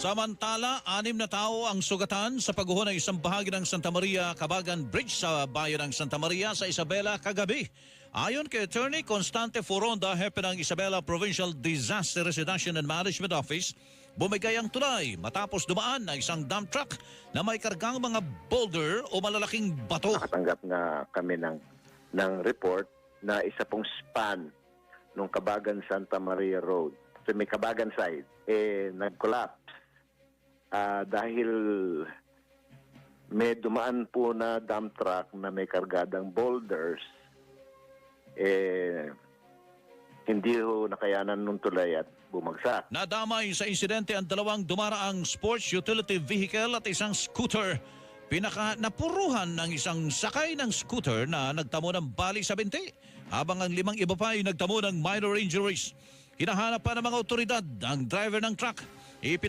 Samantala, anim na tao ang sugatan sa pagguho ng isang bahagi ng Santa Maria Cabagan Bridge sa bayan ng Santa Maria sa Isabela kagabi. Ayon kay Attorney Constante Foronda, hepe ng Isabela Provincial Disaster Residential and Management Office, bumigay ang tulay matapos dumaan na isang dump truck na may kargang mga boulder o malalaking bato. Nakatanggap nga kami ng, ng report na isa pong span nung Kabagan Santa Maria Road sa may Kabagan side eh nag-collapse Ah, dahil may dumaan po na dump truck na may kargadang boulders eh hindi ho nakayanan nung tulay at bumagsak. Nadamay sa insidente ang dalawang dumaraang sports utility vehicle at isang scooter. Pinaka napuruhan ng isang sakay ng scooter na nagtamo ng bali sa binti, habang ang limang iba pa ay nagtamo ng minor injuries. Hinahanap pa ng mga otoridad ang driver ng truck. Ipin-